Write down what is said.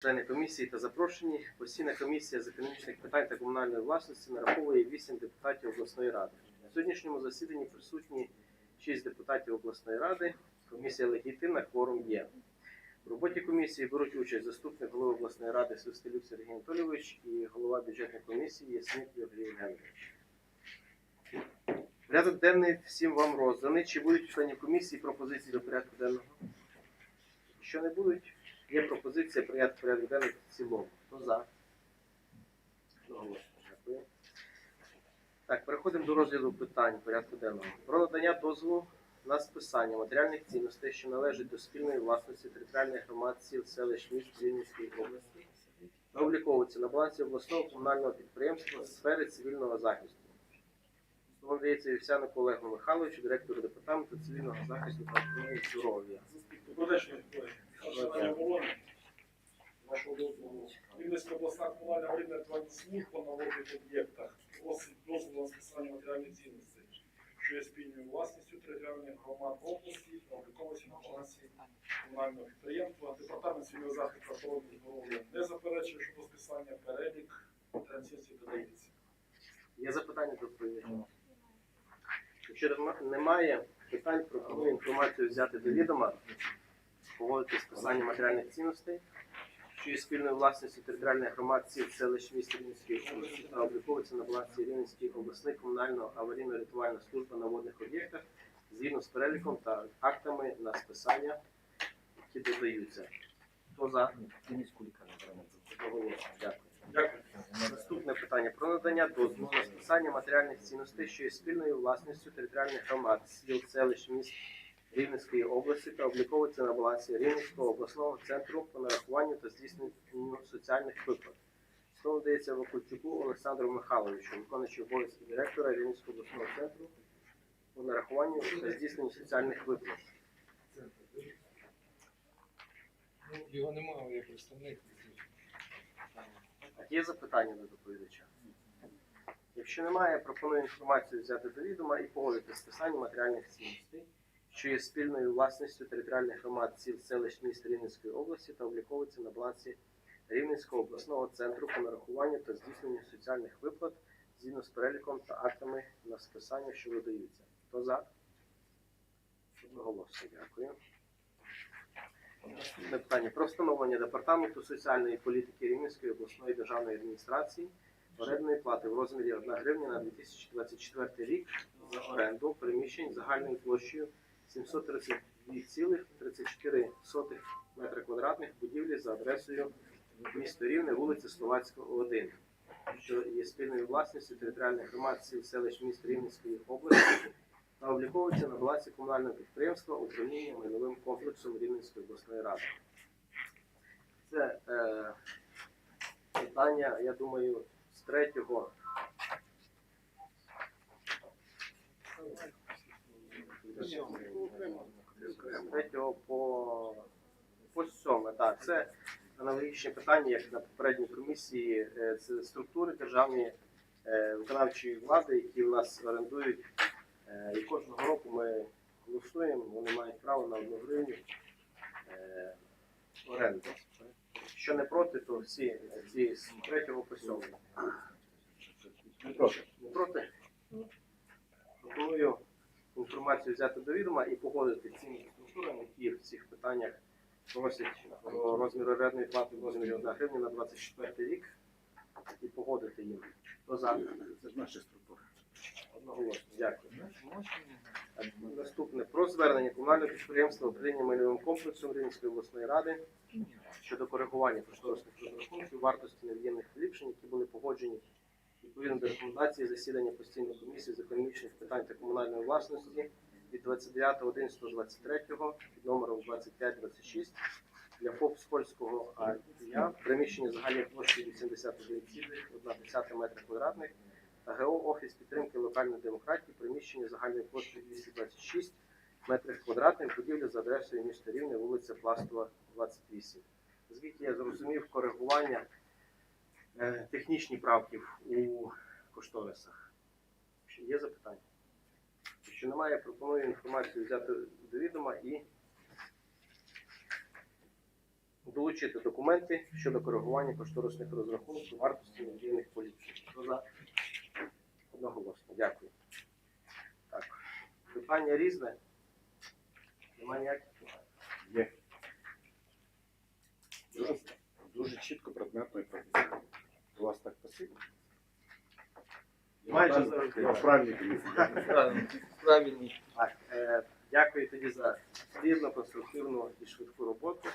Члени комісії та запрошені. Постійна комісія з економічних питань та комунальної власності нараховує 8 депутатів обласної ради. На сьогоднішньому засіданні присутні 6 депутатів обласної ради. Комісія легітимна, кворум є. В роботі комісії беруть участь заступник голови обласної ради Свистелюк Сергій Анатолійович і голова бюджетної комісії Ясник Георгій Євгенович. Порядок денний всім вам розданий. Чи будуть членів комісії пропозиції до порядку денного? Якщо не будуть, Є пропозиція прийняти порядок денний в цілому. Хто за? Дякую. Так, переходимо до розгляду питань порядку денного. Про надання дозволу на списання матеріальних цінностей, що належать до спільної власності територіальних громад сіл, селищ, міст Рівненської області, та обліковується на балансі обласного комунального підприємства з сфери цивільного захисту. Слово надається Вівсянику Олегу Михайловичу, директору департаменту цивільного захисту та здоров'я. Вашого обласна комунальна рівнева служба на водних об'єктах просить дозволу на списання матеріальних цінностей, що є спільною власністю територіальних громад області та обліковується на балансі комунального підприємства. Департамент цивільного захисту охорони здоров'я не заперечує щодо списання перелік матеріальних додається. Є запитання до доповідача? Якщо немає питань, пропоную інформацію взяти до відома, погодити списання матеріальних цінностей, що є спільною власністю територіальних громад сіл, селищ міст Рівненської області та обліковується на балансі Рівненської обласної комунального аварійно-рятувальна служба на водних об'єктах згідно з переліком та актами на списання, які додаються. Хто за? Одноголосно. Дякую. Дякую. Наступне питання про надання дозволу на списання матеріальних цінностей, що є спільною власністю територіальних громад, сіл, селищ, міст Рівненської області та обліковується на балансі Рівненського обласного центру по нарахуванню та здійсненню соціальних виплат. Слово дається Вакульчуку Олександру Михайловичу, виконуючи обов'язки директора Рівненського обласного центру по нарахуванню та здійсненню соціальних виплат. Ну, його немає, є представник. Є запитання до доповідача? Якщо немає, пропоную інформацію взяти до відома і погодити списання матеріальних цінностей, що є спільною власністю територіальних громад сіл, селищ, міст Рівненської області та обліковується на балансі Рівненського обласного центру по нарахуванню та здійсненню соціальних виплат згідно з переліком та актами на списання, що видаються. Хто за? Одноголосно дякую. Наступне питання про встановлення департаменту соціальної політики Рівненської обласної державної адміністрації орендної плати в розмірі 1 гривня на 2024 рік за оренду приміщень загальною площею 732,34 метри квадратних будівлі за адресою місто Рівне, вулиця Словацька, 1, що є спільною власністю територіальних громад сіл селищ міст Рівненської області та обліковується на балансі комунального підприємства управління майновим комплексом Рівненської обласної ради. Це е, питання, я думаю, з третього. З третього по, по сьоме. Так, це аналогічне питання, як на попередній комісії. Е, Це структури державної е, виконавчої влади, які в нас орендують. Е, І кожного року ми голосуємо, вони мають право на одну гривню оренди. Якщо не проти, то всі ці з третього по сьомий. Не проти? Пропоную інформацію взяти до відома і погодити цими структурами, які в цих питаннях просять про розмір орендної плати в розмірі 1 гривня на 24 рік і погодити їм. Хто за? Це ж наші структури. Одноголосно. Дякую. Наступне про звернення комунального підприємства управління майновим комплексом Рівненської обласної ради щодо коригування кошторисних розрахунків вартості нев'ємних поліпшень, які були погоджені відповідно до рекомендації засідання постійної комісії з економічних питань та комунальної власності від 29.11.23 під номером 2526 для ФОП Скольського АЯ приміщення загальної площі 81,1 метра квадратних та ГО Офіс підтримки локальної демократії, приміщення загальної площі 226 метрів квадратних, будівля за адресою міста Рівне, вулиця Пластова, 28. Оскільки я зрозумів коригування технічні правки у кошторисах. Чи є запитання? Якщо немає, пропоную інформацію взяти до відома і долучити документи щодо коригування кошторисних розрахунків вартості надійних за? Одноголосно. Дякую. Так. Питання різне. Немає ніяких? Є. Дуже, дуже чітко, предметно і професійно. У вас так посильно? Майже завжди. Комісії. Правильні. Так, е, дякую тоді за плідну, конструктивну і швидку роботу.